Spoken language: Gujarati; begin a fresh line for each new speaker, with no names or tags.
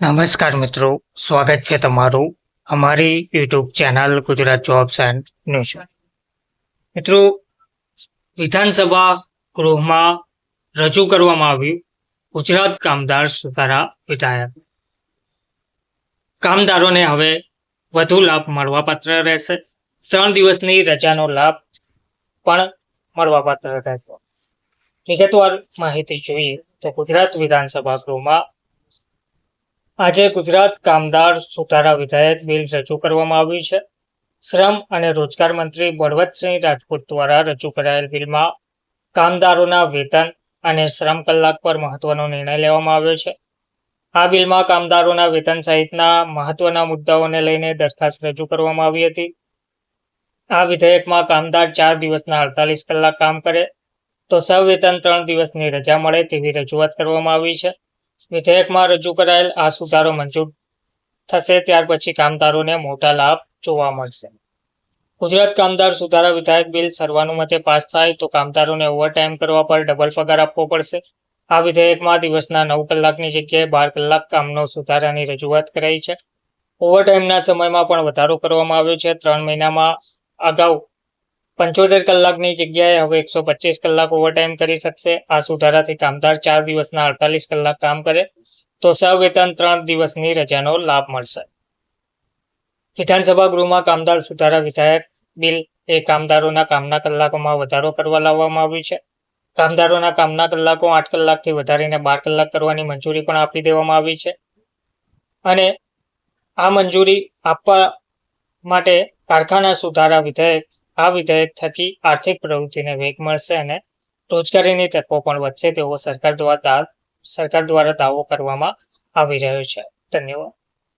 નમસ્કાર મિત્રો, સ્વાગત છે તમારું અમારી YouTube channel Gujarat jobs and news. મિત્રો, વિધાનસભા ગૃહમાં રજૂ કરવામાં આવ્યું, ગુજરાત કામદાર સુધારા વિધાયક. કામદારોને હવે વધુ લાભ મળવાપાત્ર રહેશે. ત્રણ દિવસની રજાનો લાભ પણ મળવાપાત્ર રહેશે. વિગતવાર માહિતી જોઈએ તો ગુજરાત વિધાનસભા ગૃહમાં આજે ગુજરાત કામદાર સુધારા વિધાયક બિલ રજૂ કરવામાં આવ્યું છે. શ્રમ અને રોજગાર મંત્રી બળવંતસિંહ રાજપૂત દ્વારા રજૂ કરાયેલ બિલમાં કામદારોના વેતન અને શ્રમ કલાક પર મહત્વનો નિર્ણય લેવામાં આવ્યો છે. આ બિલમાં કામદારોના વેતન સહિતના મહત્વના મુદ્દાઓને લઈને દરખાસ્ત રજૂ કરવામાં આવી હતી. આ વિધેયકમાં કામદાર ચાર દિવસના અડતાલીસ કલાક કામ કરે તો સવેતન ત્રણ દિવસની રજા મળે તેવી રજૂઆત કરવામાં આવી છે. વિધેયકમાં રજૂ કરાયેલ આ સુધારો મંજૂર થશે, ત્યાર પછી કામદારોને મોટા લાભ જોવા મળશે. ગુજરાત કામદાર સુધારા વિધાયક બિલ સર્વાનુમતે પાસ થાય તો કામદારોને ઓવરટાઈમ કરવા પર ડબલ પગાર આપવો પડશે. આ વિધેયકમાં દિવસના નવ કલાકની જગ્યાએ બાર કલાક કામનો સુધારાની રજૂઆત કરાઈ છે. ઓવરટાઈમના સમયમાં પણ વધારો કરવામાં આવ્યો છે. ત્રણ મહિનામાં અગાઉ પંચોતેર કલાકની જગ્યાએ હવે એકસો પચીસ કલાક ઓવરટાઈમ કરી શકશે. આ સુધારાથી કામદાર ચાર દિવસના અડતાલીસ કલાક કામ કરે. તો સવેતન ત્રણ દિવસની રજાનો લાભ મળશે. વિધાનસભા ગૃહમાં કામદાર સુધારા વિધાયક બિલ એ કામદારોના કામના કલાકોમાં વધારો કરવા લાવવામાં આવ્યું છે. કામદારોના કામના કલાકો આઠ કલાકથી વધારીને બાર કલાક કરવાની મંજૂરી પણ આપી દેવામાં આવી છે. અને આ મંજૂરી આપવા માટે કારખાના સુધારા વિધેયક આ વિધેયક થકી આર્થિક પ્રવૃત્તિને વેગ મળશે અને રોજગારીની તકો પણ વધશે તેવો સરકાર દ્વારા સરકાર દ્વારા દાવો કરવામાં આવી રહ્યો છે. ધન્યવાદ.